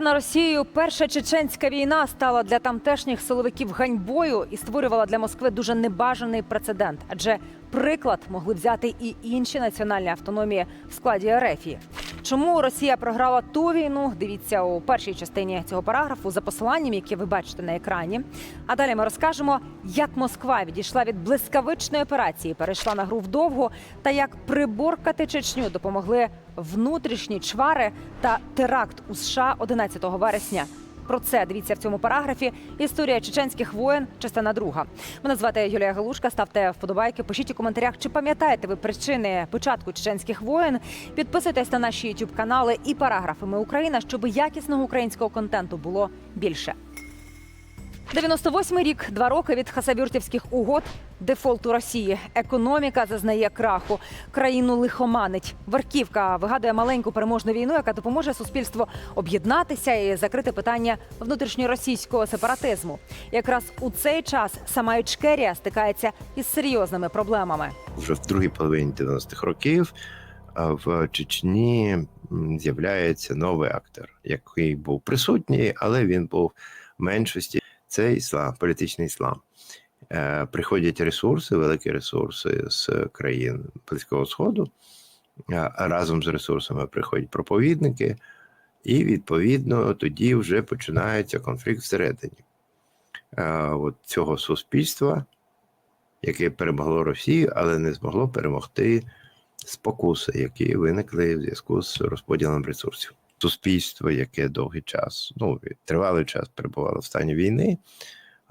На Росію, перша чеченська війна стала для тамтешніх силовиків ганьбою і створювала для Москви дуже небажаний прецедент. Адже приклад могли взяти і інші національні автономії в складі Ерефії. Чому Росія програла ту війну? Дивіться у першій частині цього параграфу за посиланням, яке ви бачите на екрані. А далі ми розкажемо, як Москва відійшла від блискавичної операції, перейшла на гру вдовго, та як приборкати Чечню допомогли внутрішні чвари та теракт у США 11 вересня. Про це дивіться в цьому параграфі. Історія чеченських воєн, частина друга. Мене звати Юлія Галушка. Ставте вподобайки, пишіть у коментарях, чи пам'ятаєте ви причини початку чеченських воєн. Підписуйтесь на наші youtube канали і параграфи. Ми Україна, щоб якісного українського контенту було більше. 98-й рік, два роки від хасавюртівських угод, дефолту Росії. Економіка зазнає краху, країну лихоманить. Верківка вигадує маленьку переможну війну, яка допоможе суспільству об'єднатися і закрити питання внутрішньоросійського сепаратизму. Якраз у цей час сама Ічкерія стикається із серйозними проблемами. вже в другій половині 90-х років в Чечні з'являється новий актор, який був присутній, але він був в меншості. Це іслам, політичний іслам. Е, Приходять ресурси, великі ресурси з країн Близького Сходу. Разом з ресурсами приходять проповідники, і відповідно тоді вже починається конфлікт всередині е, от цього суспільства, яке перемогло Росію, але не змогло перемогти спокуси, які виникли в зв'язку з розподілом ресурсів. Суспільство, яке довгий час, ну тривалий час перебувало в стані війни,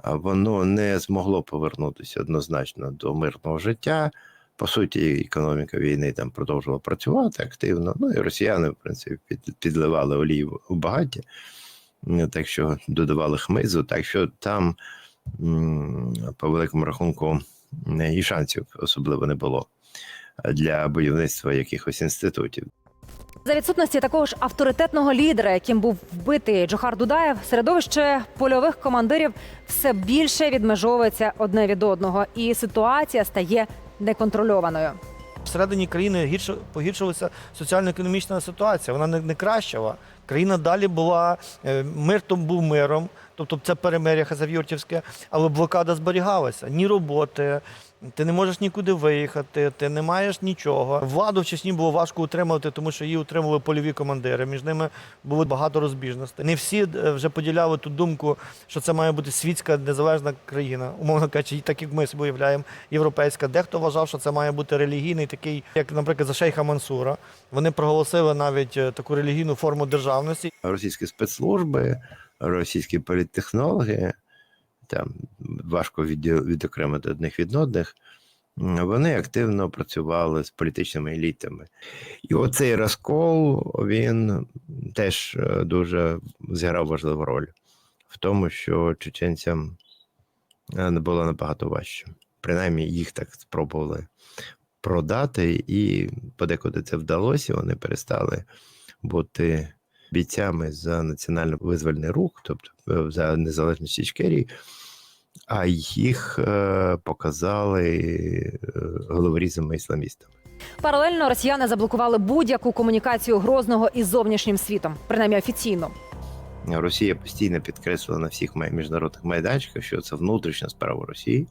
воно не змогло повернутися однозначно до мирного життя. По суті, економіка війни там продовжувала працювати активно. Ну і росіяни, в принципі, під- підливали олію у багаття, М, так що додавали хмизу, так що там, по великому рахунку, і шансів особливо не було для будівництва якихось інститутів. За відсутності такого ж авторитетного лідера, яким був вбитий Джохар Дудаєв, середовище польових командирів все більше відмежовується одне від одного, і ситуація стає неконтрольованою. Всередині країни гірше погіршилася соціально-економічна ситуація. Вона не, не кращала. Країна далі була е, мир то був миром, тобто це перемир'я Хазав'юртівське, але блокада зберігалася. Ні роботи, ти не можеш нікуди виїхати, ти не маєш нічого. Владу в Чечні було важко утримувати, тому що її утримували польові командири. Між ними було багато розбіжностей. Не всі е, вже поділяли ту думку, що це має бути світська незалежна країна, умовно кажучи, так як ми собі уявляємо, європейська. Дехто вважав, що це має бути релігійний, такий, як, наприклад, за шейха Мансура. Вони проголосили навіть е, таку релігійну форму державності. Російські спецслужби, російські політтехнологи, там важко відокремити одних від одних. Вони активно працювали з політичними елітами. І оцей розкол він теж е, дуже зіграв важливу роль в тому, що чеченцям е, було набагато важче. Принаймні, їх так спробували продати, і подекуди це вдалося. Вони перестали бути бійцями за національно-визвольний рух, тобто е, за незалежність Ічкерії, а їх е, показали е, головорізами ісламістами. Паралельно росіяни заблокували будь-яку комунікацію грозного із зовнішнім світом, принаймні офіційно. Росія постійно підкреслила на всіх міжнародних майданчиках, що це внутрішня справа Росії,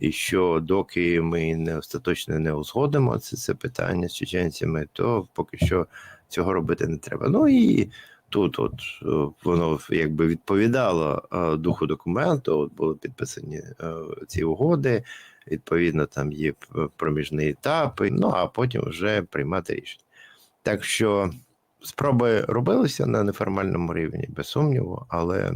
і що доки ми не остаточно не узгодимо це, це питання з чеченцями, то поки що цього робити не треба. Ну і тут, от е, воно якби відповідало е, духу документу. От були підписані е, ці угоди. Відповідно, там є проміжні етапи. Ну а потім вже приймати рішення. Так що спроби робилися на неформальному рівні, без сумніву, але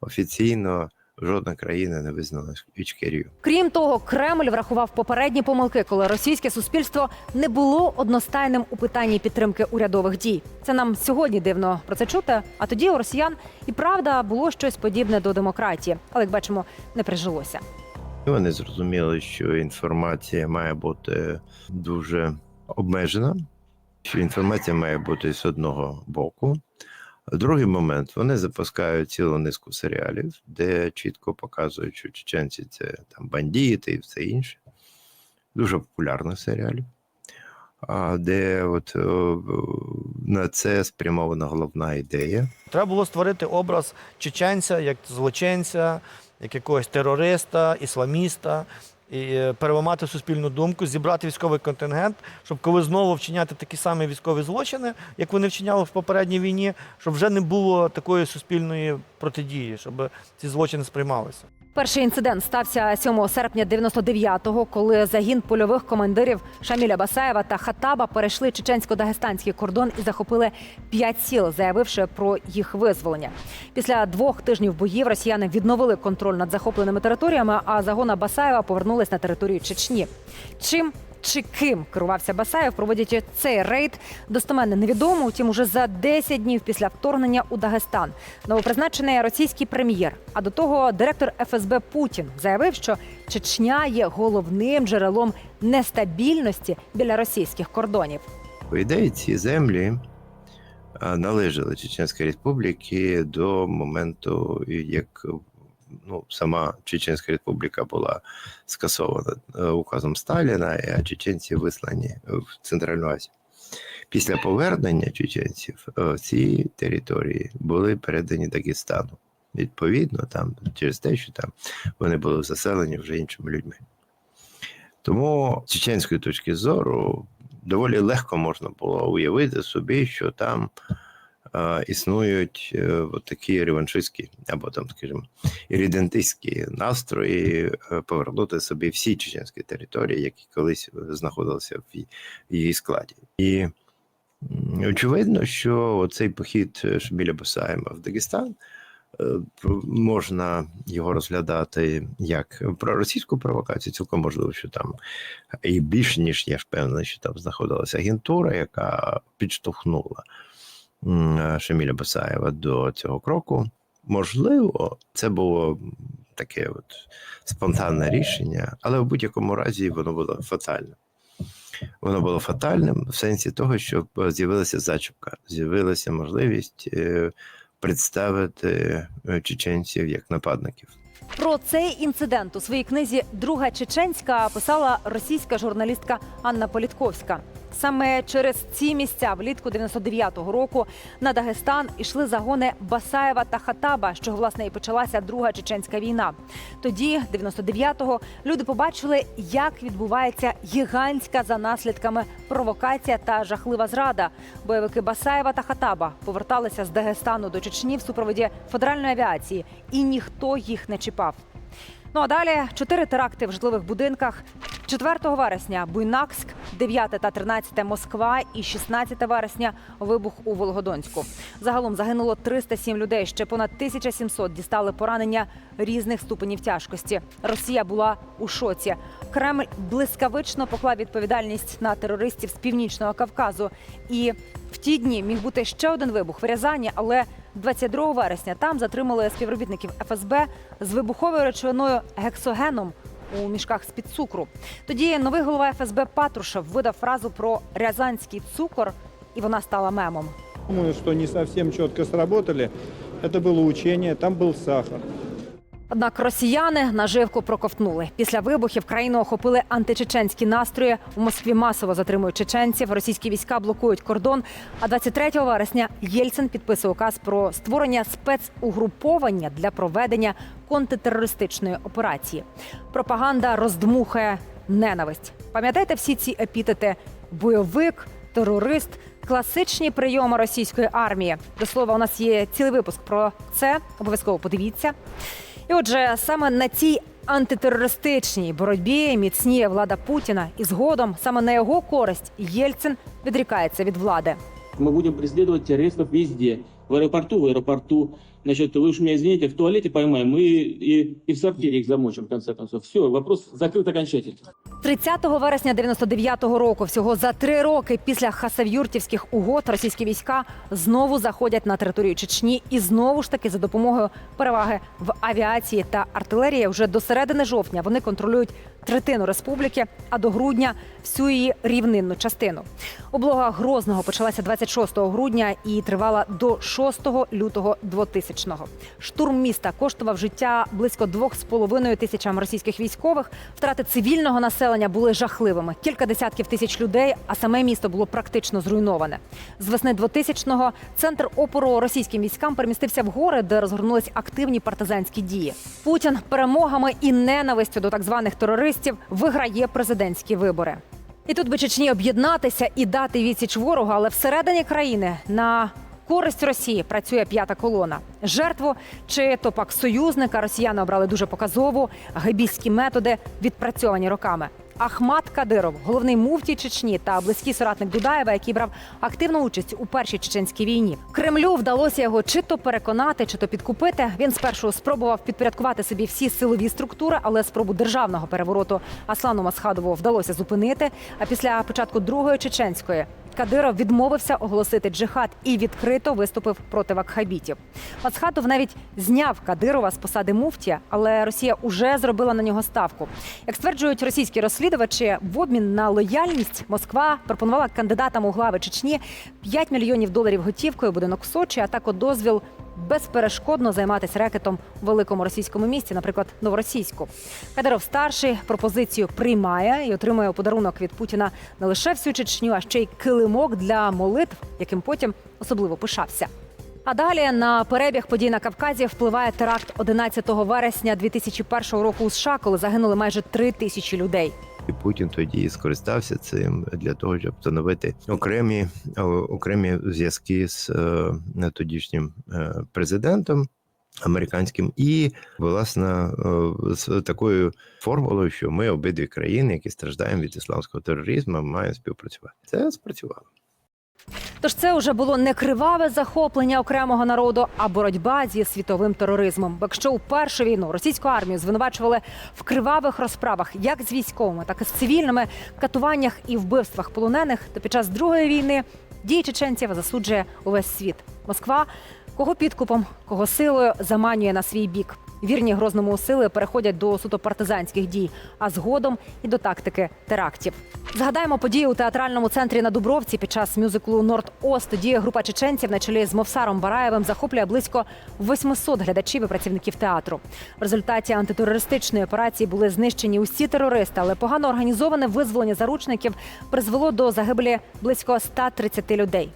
офіційно жодна країна не визнала Ічкерію. Крім того, Кремль врахував попередні помилки, коли російське суспільство не було одностайним у питанні підтримки урядових дій. Це нам сьогодні дивно про це чути. А тоді у росіян і правда було щось подібне до демократії, але як бачимо, не прижилося. Вони зрозуміли, що інформація має бути дуже обмежена, що інформація має бути з одного боку. Другий момент вони запускають цілу низку серіалів, де чітко показують, що чеченці це там бандити і все інше. Дуже популярних серіалів. а, де от е, на це спрямована головна ідея. Треба було створити образ чеченця як злочинця, як якогось терориста, ісламіста, і е, переламати суспільну думку, зібрати військовий контингент, щоб коли знову вчиняти такі самі військові злочини, як вони вчиняли в попередній війні, щоб вже не було такої суспільної протидії, щоб ці злочини сприймалися. Перший інцидент стався 7 серпня 99-го, коли загін польових командирів Шаміля Басаєва та Хатаба перейшли чеченсько-дагестанський кордон і захопили п'ять сіл, заявивши про їх визволення. Після двох тижнів боїв росіяни відновили контроль над захопленими територіями, а загона Басаєва повернулись на територію Чечні. Чим чи ким керувався Басаєв, проводячи цей рейд, достеменно невідомо. Утім, уже за 10 днів після вторгнення у Дагестан новопризначений російський прем'єр, а до того директор ФСБ Путін заявив, що Чечня є головним джерелом нестабільності біля російських кордонів. По ідеї, ці землі належали Чеченській Республіці до моменту, як ну, сама Чеченська Республіка була скасована е, указом Сталіна, а чеченці вислані в Центральну Азію. Після повернення чеченців е, ці території були передані Дагестану. Відповідно, там через те, що там вони були заселені вже іншими людьми. Тому з чеченської точки зору доволі легко можна було уявити собі, що там існують е, от такі реваншистські або там, скажімо, іридентистські настрої е, повернути собі всі чеченські території, які колись знаходилися в, її- складі. І очевидно, що цей похід Шабіля Басаєма в Дагестан. е, Можна його розглядати як проросійську провокацію, цілком можливо, що там і більше ніж я впевнений, що там знаходилася агентура, яка підштовхнула Шаміля Басаєва до цього кроку. Можливо, це було таке от спонтанне рішення, але в будь-якому разі воно було фатальним. Воно було фатальним в сенсі того, що з'явилася зачіпка, з'явилася можливість е, представити е, чеченців як нападників. Про цей інцидент у своїй книзі Друга чеченська писала російська журналістка Анна Політковська. Саме через ці місця влітку 99-го року на Дагестан ішли загони Басаєва та Хатаба, чого власне і почалася друга чеченська війна. Тоді, 99-го, люди побачили, як відбувається гігантська за наслідками провокація та жахлива зрада. Бойовики Басаєва та Хатаба поверталися з Дагестану до Чечні в супроводі федеральної авіації, і ніхто їх не чіпав. Ну а далі чотири теракти в житлових будинках. 4 вересня Буйнакськ, 9 та 13 Москва і 16 вересня вибух у Волгодонську. Загалом загинуло 307 людей. Ще понад 1700 дістали поранення різних ступенів тяжкості. Росія була у шоці. Кремль блискавично поклав відповідальність на терористів з північного Кавказу. І в ті дні міг бути ще один вибух в Рязані, але 22 вересня там затримали співробітників ФСБ з вибуховою речовиною гексогеном у мішках з під цукру. Тоді новий голова ФСБ Патрушев видав фразу про рязанський цукор, і вона стала мемом. Думаю, что не совсем четко сработали. Это было учение, там был сахар. Однак росіяни наживку проковтнули. Після вибухів країну охопили античеченські настрої. У Москві масово затримують чеченців. Російські війська блокують кордон. А 23 вересня Єльцин підписує указ про створення спецугруповання для проведення контртерористичної операції. Пропаганда роздмухає ненависть. Пам'ятаєте всі ці епітети: бойовик, терорист, класичні прийоми російської армії. До слова, у нас є цілий випуск про це. Обов'язково подивіться. І отже, саме на цій антитерористичній боротьбі міцніє влада Путіна, і згодом саме на його користь Єльцин відрікається від влади. Мы будем преследовать террористов везде. В аэропорту, в аэропорту. Значит, вы уж меня извините, в туалете поймаем и, и, и в сортире их замочим, в конце концов. Все, вопрос закрыт окончательно. 30 вересня 99-го року, всього за три роки після хасавюртівських угод, російські війська знову заходять на територію Чечні і знову ж таки за допомогою переваги в авіації та артилерії. Вже до середини жовтня вони контролюють третину республіки, а до грудня всю її рівнинну частину. Облога Грозного почалася 26 грудня і тривала до 6 лютого 2000-го. Штурм міста коштував життя близько 2,5 тисячам російських військових. Втрати цивільного населення населення були жахливими. Кілька десятків тисяч людей, а саме місто було практично зруйноване. З весни 2000-го центр опору російським військам перемістився в гори, де розгорнулись активні партизанські дії. Путін перемогами і ненавистю до так званих терористів виграє президентські вибори. І тут би Чечні об'єднатися і дати відсіч ворогу, але всередині країни на користь Росії працює п'ята колона. Жертву чи то пак союзника росіяни обрали дуже показову, гебійські методи відпрацьовані роками. Ахмат Кадиров, головний муфтій Чечні та близький соратник Дудаєва, який брав активну участь у першій чеченській війні. Кремлю вдалося його чи то переконати, чи то підкупити. Він спершу спробував підпорядкувати собі всі силові структури, але спробу державного перевороту Аслану Масхадову вдалося зупинити. А після початку другої чеченської Кадиров відмовився оголосити джихад і відкрито виступив проти вакхабітів. Масхатов навіть зняв Кадирова з посади муфтія, але Росія уже зробила на нього ставку. Як стверджують російські розслідувачі, в обмін на лояльність Москва пропонувала кандидатам у глави Чечні 5 мільйонів доларів готівкою, будинок в Сочі, а також дозвіл безперешкодно займатися рекетом у великому російському місті, наприклад, новоросійську. Кадиров старший пропозицію приймає і отримує у подарунок від Путіна не лише всю Чечню, а ще й килимок для молитв, яким потім особливо пишався. А далі на перебіг подій на Кавказі впливає теракт 11 вересня 2001 року у США, коли загинули майже три тисячі людей. І Путін тоді скористався цим для того, щоб встановити окремі окремі зв'язки з е, тодішнім е, президентом американським, і власне з такою формулою, що ми обидві країни, які страждаємо від ісламського тероризму, маємо співпрацювати. Це спрацювало. Тож це вже було не криваве захоплення окремого народу, а боротьба зі світовим тероризмом. Бо якщо у першу війну російську армію звинувачували в кривавих розправах, як з військовими, так і з цивільними катуваннях і вбивствах полонених, то під час другої війни дії чеченців засуджує увесь світ. Москва кого підкупом, кого силою заманює на свій бік. Вірні грозному сили переходять до суто партизанських дій, а згодом і до тактики терактів. Згадаємо події у театральному центрі на Дубровці під час мюзиклу Норд Ост. Тоді група чеченців на чолі з Мовсаром Бараєвим захоплює близько 800 глядачів і працівників театру. В результаті антитерористичної операції були знищені усі терористи, але погано організоване визволення заручників призвело до загибелі близько 130 людей.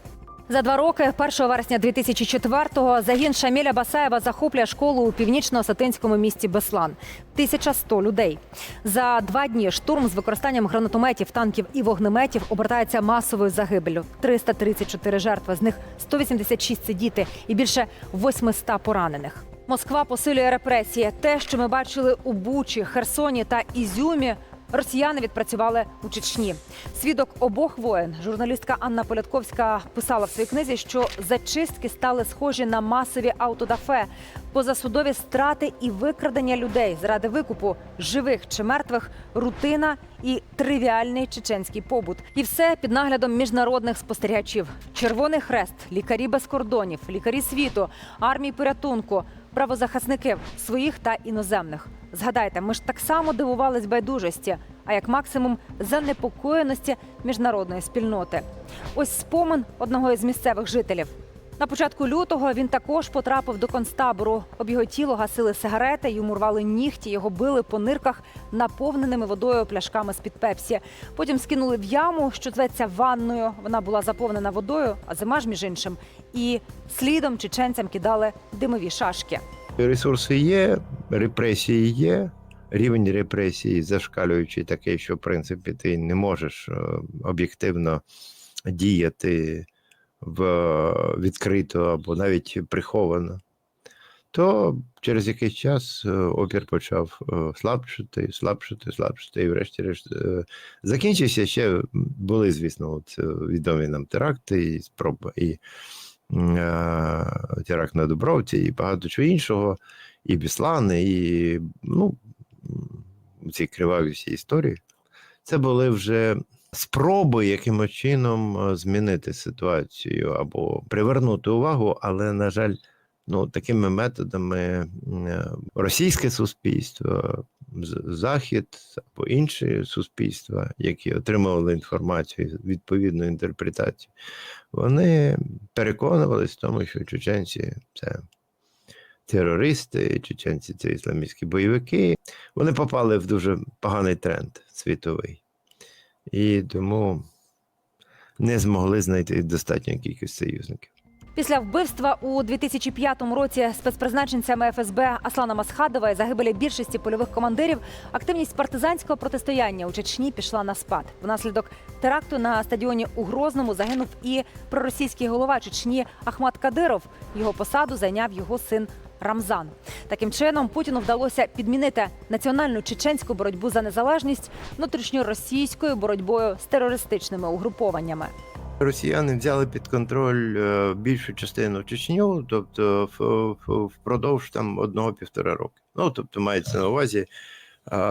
За два роки, 1 вересня 2004-го, загін Шаміля Басаєва захоплює школу у північно-осетинському місті Беслан. 1100 людей. За два дні штурм з використанням гранатометів, танків і вогнеметів обертається масовою загибелю. 334 жертви, з них 186 – це діти і більше 800 поранених. Москва посилює репресії. Те, що ми бачили у Бучі, Херсоні та Ізюмі, Росіяни відпрацювали у Чечні. Свідок обох воєн, журналістка Анна Полятковська писала в своїй книзі, що зачистки стали схожі на масові автодафе, позасудові страти і викрадення людей заради викупу живих чи мертвих, рутина і тривіальний чеченський побут. І все під наглядом міжнародних спостерігачів: Червоний Хрест, лікарі без кордонів, лікарі світу, армії порятунку, правозахисники своїх та іноземних. Згадайте, ми ж так само дивувались байдужості, а як максимум занепокоєності міжнародної спільноти. Ось спомин одного із місцевих жителів. На початку лютого він також потрапив до концтабору. Об його тіло гасили сигарети, йому рвали нігті, його били по нирках наповненими водою пляшками з-під пепсі. Потім скинули в яму, що зветься ванною. Вона була заповнена водою, а зима ж між іншим. І слідом чеченцям кидали димові шашки. Ресурси є, репресії є. Рівень репресій зашкалюючий такий, що в принципі ти не можеш е, об'єктивно діяти відкрито або навіть приховано. То через якийсь час е, опір почав е, слабшити, слабшити, слабшити, і врешті-решт е, закінчився. Ще були, звісно, от відомі нам теракти і спроби, і теракт на Дубровці, і багато чого іншого, і Біслани, і ну, ці криваві всі історії. Це були вже спроби якимось чином е, змінити ситуацію або привернути увагу, але, на жаль, ну, такими методами е, російське суспільство, Захід або інші суспільства, які отримували інформацію, відповідну інтерпретацію, вони переконувалися в тому, що чеченці це, терористи, чеченці це ісламістські бойовики, вони попали в дуже поганий тренд світовий. І тому не змогли знайти достатньої кількості союзників. Після вбивства у 2005 році спецпризначенцями ФСБ Аслана Масхадова і загибелі більшості польових командирів активність партизанського протистояння у Чечні пішла на спад. Внаслідок теракту на стадіоні у Грозному загинув і проросійський голова Чечні Ахмат Кадиров. Його посаду зайняв його син. Рамзан таким чином Путіну вдалося підмінити національну чеченську боротьбу за незалежність внутрішньоросійською боротьбою з терористичними угрупованнями. Росіяни взяли під контроль е, більшу частину Чечню, тобто впродовж там одного-півтора року. Ну тобто мається на увазі,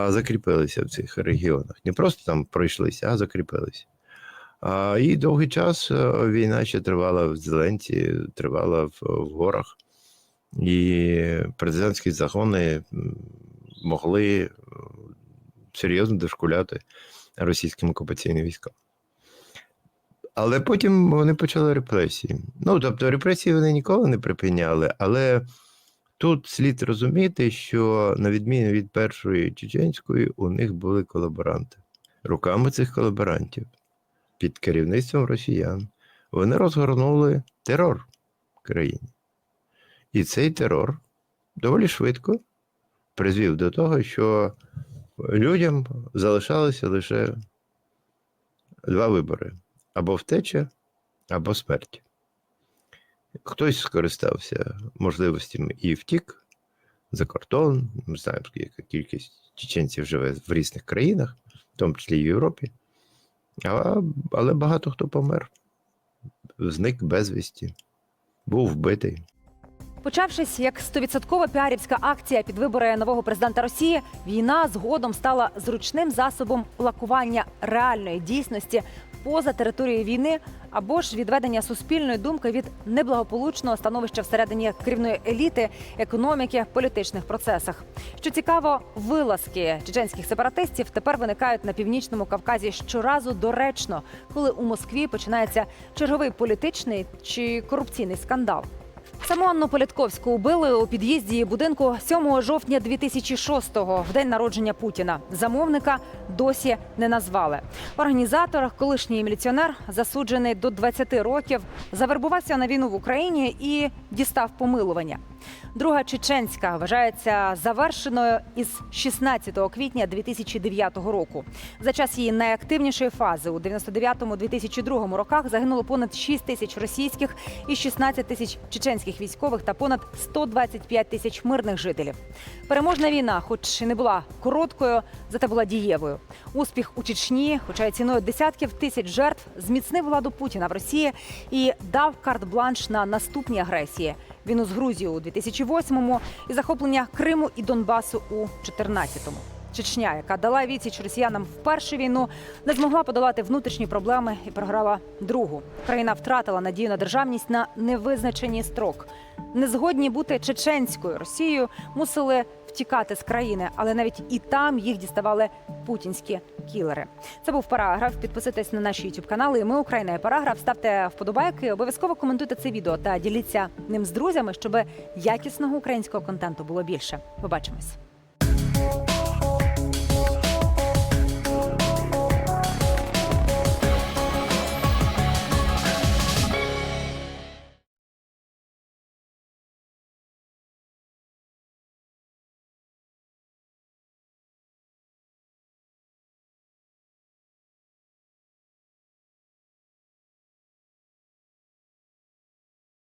закріпилися в цих регіонах. Не просто там пройшлися, а закріпилися. І довгий час е, війна ще тривала в Зеленці, тривала в горах, і президентські загони могли е, серйозно дошкуляти російським окупаційним військам. Але потім вони почали репресії. Ну, тобто, репресії вони ніколи не припиняли, але тут слід розуміти, що на відміну від першої чеченської, у них були колаборанти. Руками цих колаборантів під керівництвом росіян вони розгорнули терор в країні. І цей терор доволі швидко призвів до того, що людям залишалося лише два вибори або втеча, або смерть. Хтось скористався можливостями і втік за кордон. Ми знаємо, яка кількість чеченців живе в різних країнах, в тому числі і в Європі. А, але багато хто помер, зник безвісті, був вбитий. Почавшись як стовідсоткова піарівська акція під вибори нового президента Росії, війна згодом стала зручним засобом лакування реальної дійсності поза територією війни або ж відведення суспільної думки від неблагополучного становища всередині керівної еліти, економіки, політичних процесах. Що цікаво, вилазки чеченських сепаратистів тепер виникають на північному Кавказі щоразу доречно, коли у Москві починається черговий політичний чи корупційний скандал. Саму Анну Політковську убили у під'їзді будинку 7 жовтня 2006-го, в день народження Путіна. Замовника досі не назвали. Організатор, колишній міліціонер, засуджений до 20 років, завербувався на війну в Україні і дістав помилування. Друга чеченська вважається завершеною із 16 квітня 2009 року. За час її найактивнішої фази у 99-2002 роках загинуло понад 6 тисяч російських і 16 тисяч чеченських військових та понад 125 тисяч мирних жителів. Переможна війна, хоч і не була короткою, зате була дієвою. Успіх у Чечні, хоча й ціною десятків тисяч жертв, зміцнив владу Путіна в Росії і дав карт-бланш на наступні агресії. Війну з Грузією у 2008-му і захоплення Криму і Донбасу у 2014-му. Чечня, яка дала відсіч росіянам в першу війну, не змогла подолати внутрішні проблеми і програла другу. Країна втратила надію на державність на невизначений строк. Незгодні бути чеченською Росією мусили втікати з країни, але навіть і там їх діставали путінські кілери. Це був параграф. Підписуйтесь на наші youtube канали. Ми Україна і параграф. Ставте вподобайки. Обов'язково коментуйте це відео та діліться ним з друзями, щоб якісного українського контенту було більше. Побачимось.